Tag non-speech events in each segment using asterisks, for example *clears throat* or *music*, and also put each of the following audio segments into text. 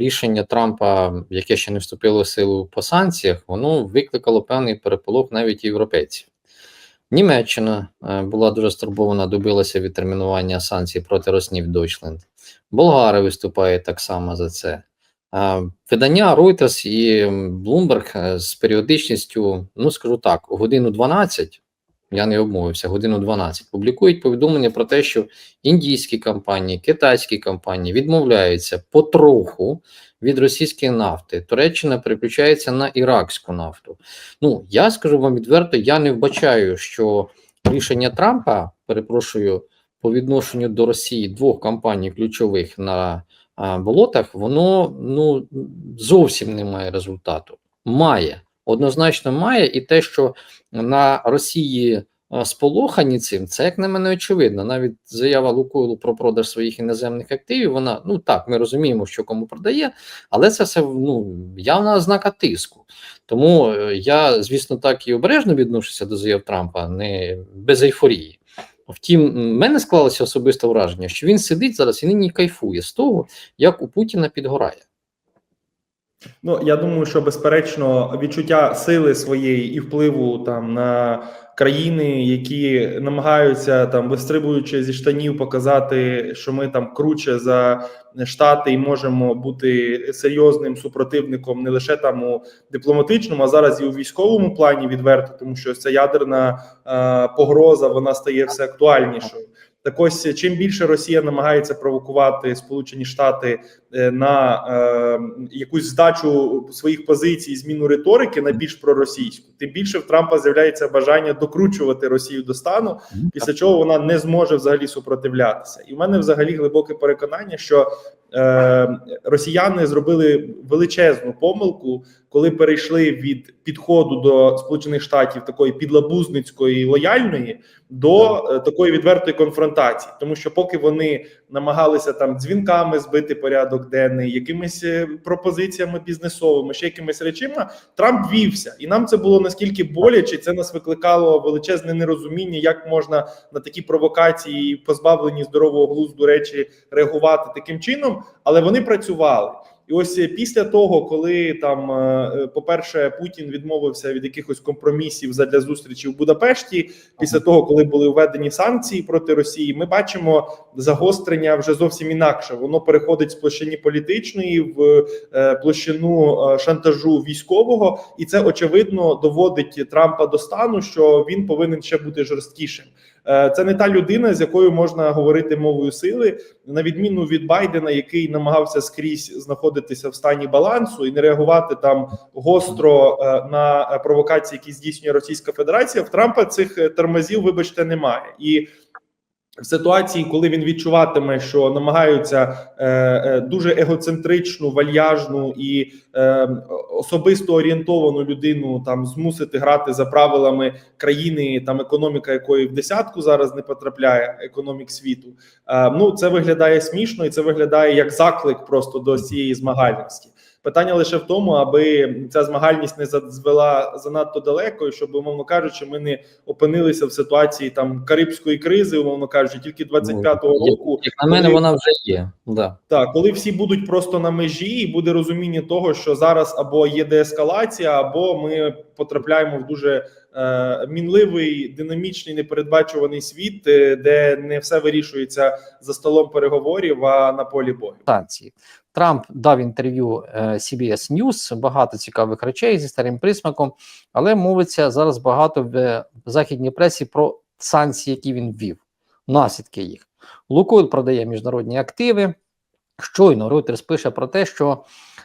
рішення Трампа, яке ще не вступило в силу по санкціях, воно викликало певний переполох навіть європейців. Німеччина е, була дуже стурбована, добилася відтермінування санкцій проти Роснів Deutschland. Болгари виступають так само за це. Видання Reuters і Bloomberg е, з періодичністю, ну скажу так, годину 12, я не обмовився, годину 12, публікують повідомлення про те, що індійські компанії, китайські компанії відмовляються потроху від російської нафти. Туреччина переключається на іракську нафту. Ну, я скажу вам відверто, я не вбачаю, що рішення Трампа, перепрошую, по відношенню до Росії двох компаній ключових на а, болотах, воно ну зовсім не має результату. Має однозначно має, і те, що на Росії сполохані цим, це як на мене очевидно. Навіть заява Лукойлу про продаж своїх іноземних активів. Вона ну так, ми розуміємо, що кому продає, але це все ну явна ознака тиску. Тому е, я, звісно, так і обережно відношуся до заяв Трампа, не без ейфорії. Втім, в мене склалося особисте враження, що він сидить зараз і нині кайфує з того, як у Путіна підгорає. Ну я думаю, що безперечно відчуття сили своєї і впливу там на країни, які намагаються там вистрибуючи зі штанів, показати, що ми там круче за штати і можемо бути серйозним супротивником не лише там у дипломатичному, а зараз і у військовому плані відверто, тому що ця ядерна е, погроза вона стає все актуальнішою. Так ось чим більше Росія намагається провокувати Сполучені Штати е, на е, якусь здачу своїх позицій, зміну риторики на більш проросійську, тим більше в Трампа з'являється бажання докручувати Росію до стану, після чого вона не зможе взагалі супротивлятися. І в мене взагалі глибоке переконання, що е, росіяни зробили величезну помилку, коли перейшли від підходу до Сполучених Штатів такої підлабузницької лояльної до е, такої відвертої конфронтації, тому що поки вони намагалися там дзвінками збити порядок денний, якимись е, пропозиціями бізнесовими, ще якимись речима, Трамп вівся, і нам це було наскільки боляче. Це нас викликало величезне нерозуміння, як можна на такі провокації, позбавлені здорового глузду речі, реагувати таким чином, але вони працювали. І ось після того, коли там, е, по-перше, Путін відмовився від якихось компромісів задля зустрічі в Будапешті, після того, коли були введені санкції проти Росії, ми бачимо загострення вже зовсім інакше. Воно переходить з площині політичної в е, площину е, шантажу військового, і це очевидно доводить Трампа до стану, що він повинен ще бути жорсткішим. Це не та людина, з якою можна говорити мовою сили, на відміну від Байдена, який намагався скрізь знаходитися в стані балансу і не реагувати там гостро на провокації, які здійснює Російська Федерація. В Трампа цих тормозів, вибачте, немає і. В ситуації, коли він відчуватиме, що намагаються е, е, дуже егоцентричну, вальяжну і е, особисто орієнтовану людину там змусити грати за правилами країни, там економіка якої в десятку зараз не потрапляє, економік світу. Е, ну це виглядає смішно, і це виглядає як заклик просто до цієї змагальності. Питання лише в тому, аби ця змагальність не звела занадто далеко, і щоб, умовно кажучи, ми не опинилися в ситуації там карибської кризи, умовно кажучи, тільки 25-го Ну, року. Як на мене, коли- вона вже є. Да. Так, коли всі будуть просто на межі, і буде розуміння того, що зараз або є деескалація, або ми потрапляємо в дуже е, мінливий, динамічний, непередбачуваний світ, е, де не все вирішується за столом переговорів, а на полі бою. Трамп дав інтерв'ю е, CBS News, багато цікавих речей зі старим присмаком, але мовиться зараз багато в е, західній пресі про санкції, які він ввів, наслідки їх. Лукойл продає міжнародні активи. Щойно Reuters пише про те, що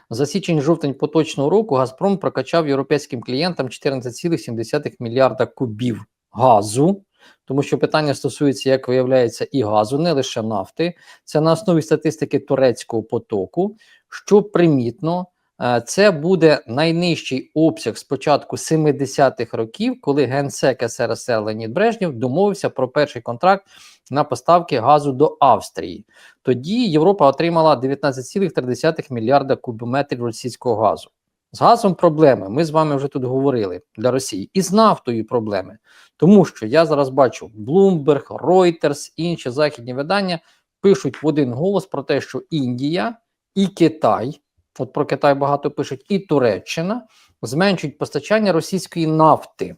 за січень-жовтень поточного року Газпром прокачав європейським клієнтам 14,7 мільярда кубів газу, тому що питання стосується, як виявляється, і газу, не лише нафти. Це на основі статистики турецького потоку. Що примітно, е, це буде найнижчий обсяг з початку 70-х років, коли генсек СРСР Леонід Брежнєв домовився про перший контракт на поставки газу до Австрії. Тоді Європа отримала 19,3 мільярда кубометрів російського газу. З газом проблеми. Ми з вами вже тут говорили для Росії, і з нафтою проблеми. Тому що я зараз бачу Bloomberg, Reuters, інші західні видання пишуть в один голос про те, що Індія і Китай от про Китай багато пишуть, і Туреччина зменшують постачання російської нафти.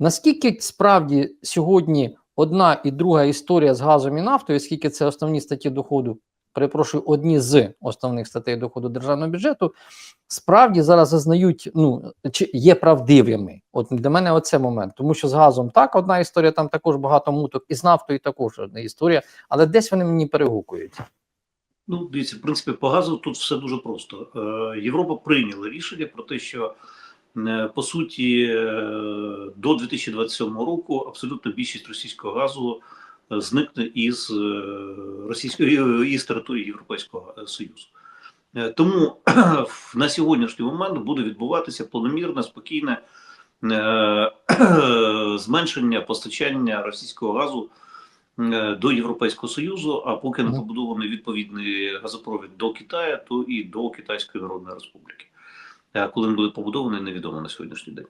Наскільки справді сьогодні одна і друга історія з газом і нафтою, оскільки це основні статті доходу, перепрошую, одні з основних статей доходу державного бюджету, справді зараз зазнають, ну чи є правдивими. От для мене оце момент, тому що з газом так одна історія, там також багато муток, і з нафтою також одна історія, але десь вони мені перегукують. Ну, дивіться, в принципі, по газу тут все дуже просто. Е, Європа прийняла рішення про те, що е, по суті е, до 2027 року абсолютно більшість російського газу зникне із е, російської із території Європейського Союзу. Е, Тому *clears throat* на сьогоднішній момент буде відбуватися планомірне, спокійне е, *clears throat* зменшення постачання російського газу до Європейського Союзу, а поки не побудований відповідний газопровід до Китаю, то і до Китайської Народної Республіки. Коли він буде побудований, невідомо на сьогоднішній день.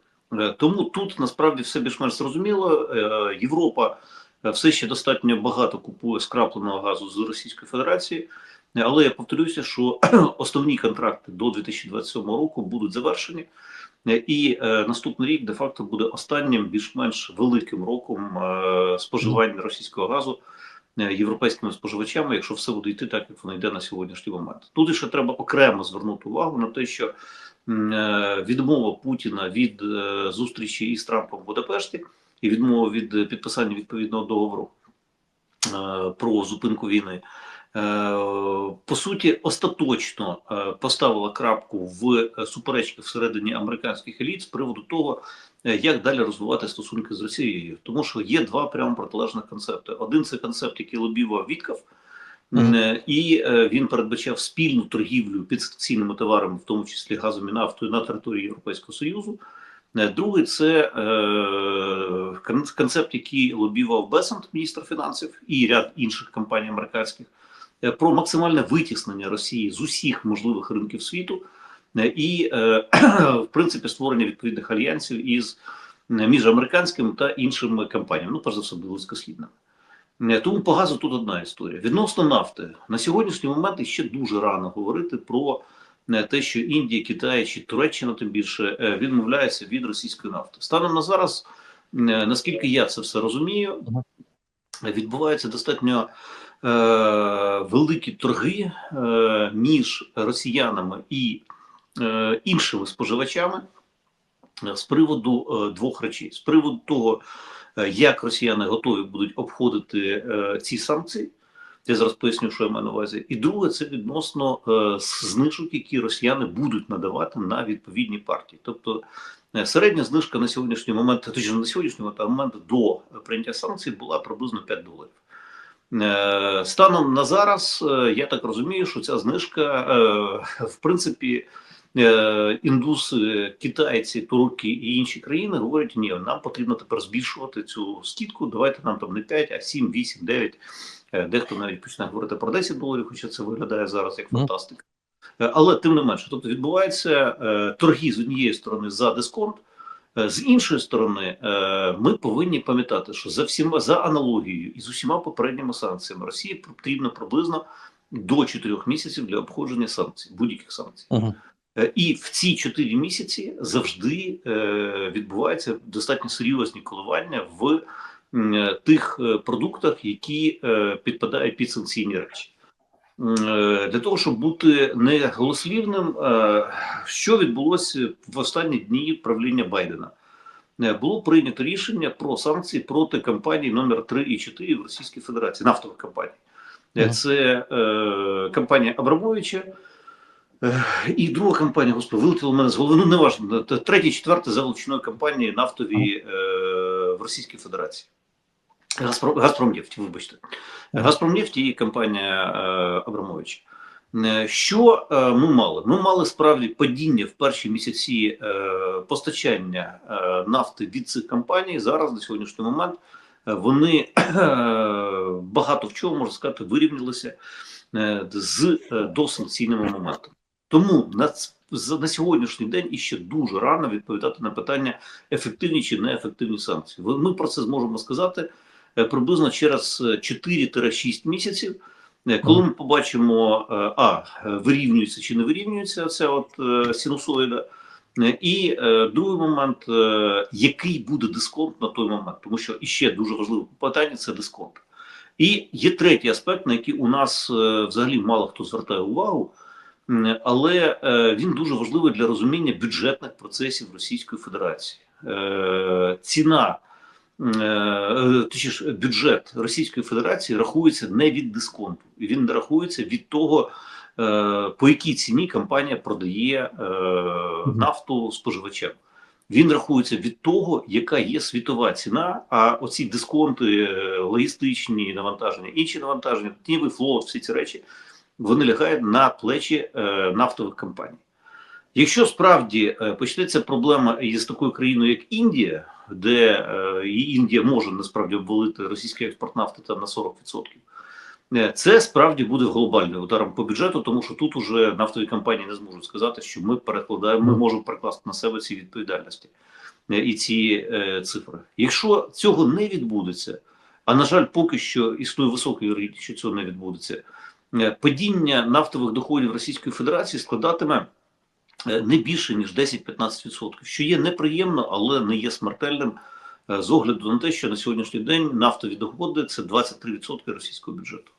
Тому тут насправді все більш-менш зрозуміло. Європа все ще достатньо багато купує скрапленого газу з Російської Федерації. Е, Але я повторюся, що *clears throat* основні контракти до 2027 року будуть завершені, Е, і е, наступний рік де-факто буде останнім більш-менш великим роком е, споживання російського газу е, європейськими споживачами, якщо все буде йти так, як воно йде на сьогоднішній момент. Тут ще треба окремо звернути увагу на те, що е, відмова Путіна від е, зустрічі із Трампом в Будапешті і відмова від е, підписання відповідного договору е, про зупинку війни. е, По суті, остаточно поставила крапку в суперечках всередині американських еліт з приводу того, як далі розвивати стосунки з Росією, тому що є два прямо протилежних концепти. Один це концепт, який лобівав Віткав, Мгм. Е, і він передбачав спільну торгівлю підсанкційними товарами, в тому числі газом і нафтою, на території Європейського Союзу. Е, Другий це е, концепт, який лобівав Бесант, міністр фінансів, і ряд інших компаній американських, е, про максимальне витіснення Росії з усіх можливих ринків світу, е, і е, *clears throat* в принципі створення відповідних альянсів із між американськими та іншими компаніями, ну перш за все близькосхідними. Е, Тому по газу тут одна історія. Відносно нафти на сьогоднішній момент ще дуже рано говорити про те, що Індія, Китай чи Туреччина тим більше е, відмовляється від російської нафти. Станом на зараз, е, наскільки я це все розумію, відбуваються достатньо е, великі торги е, між росіянами і е, іншими споживачами е, з приводу е, двох речей: з приводу того, е, як росіяни готові будуть обходити е, ці санкції. Я зараз поясню, що я маю на увазі. І друге, це відносно е, знижок, які росіяни будуть надавати на відповідні партії. Тобто е, середня знижка на сьогоднішній момент, не на сьогоднішній а момент до прийняття санкцій була приблизно 5 доларів. Е, Станом на зараз, е, я так розумію, що ця знижка, е, в принципі, е, індуси, китайці, турки і інші країни говорять: ні, нам потрібно тепер збільшувати цю скидку. Давайте нам там не 5, а 7, 8, 9. Е, Дехто навіть почне говорити про 10 доларів, хоча це виглядає зараз як фантастика. Е, Але тим не менше, тобто відбуваються е, торги з однієї сторони за дисконт. З іншої сторони, ми повинні пам'ятати, що за всіма за аналогією і з усіма попередніми санкціями Росії потрібно приблизно до 4 місяців для обходження санкцій, будь-яких санкцій. Угу. І в ці 4 місяці завжди відбуваються достатньо серйозні коливання в тих е, продуктах, які е, підпадають під санкційні речі. Е, Для того, щоб бути не голослівним, е, що відбулося в останні дні правління Байдена? Е, Було прийнято рішення про санкції проти компаній номер 3 і 4 в Російській Федерації, нафтових компаній. Е, Це е, компанія Абрамовича, Е, І друга компанія, господи, вилетіла мене з голови. Ну, не важливо. Третя, четверта за величиною компанії нафтові е, в Російській Федерації. Газпром, Газпромнефть, вибачте. Газпромнефть і компанія е, Абрамовича. Е, Що е, ми мали? Ми мали справді падіння в перші місяці е, постачання е, нафти від цих компаній. Зараз на сьогоднішній момент вони е, багато в чому можна сказати вирівнялися е, з е, досанкційними моментами. Тому на, на сьогоднішній день іще дуже рано відповідати на питання ефективні чи неефективні санкції. Ми про це зможемо сказати приблизно через е, 4-6 місяців. Е, Коли ми побачимо, е, а е, вирівнюється чи не вирівнюється ця от е, синусоїда, Е, і е, другий момент, е, який буде дисконт на той момент, тому що іще дуже важливе питання це дисконт. І є третій аспект, на який у нас е, взагалі мало хто звертає увагу, але е, він дуже важливий для розуміння бюджетних процесів Російської Федерації. Е, Ціна, е, точніше, бюджет Російської Федерації рахується не від дисконту, він рахується від того, е, по якій ціні компанія продає е, нафту споживачам. Він рахується від того, яка є світова ціна. А оці дисконти, е, логістичні навантаження, інші навантаження, тіньовий флот, всі ці речі, вони лягають на плечі е, нафтових компаній. Якщо справді е, почнеться проблема із такою країною, як Індія, де е, Індія може насправді обвалити російський експорт нафти там на 40%, е, це справді буде глобальним ударом по бюджету, тому що тут уже нафтові компанії не зможуть сказати, що ми перекладаємо, ми можемо перекласти на себе ці відповідальності і ці е, цифри. Якщо цього не відбудеться, а на жаль, поки що існує висока вірогідність, що цього не відбудеться, падіння нафтових доходів Російської Федерації складатиме не більше ніж 10-15%, що є неприємно, але не є смертельним е, з огляду на те, що на сьогоднішній день нафтові доходи це 23% російського бюджету.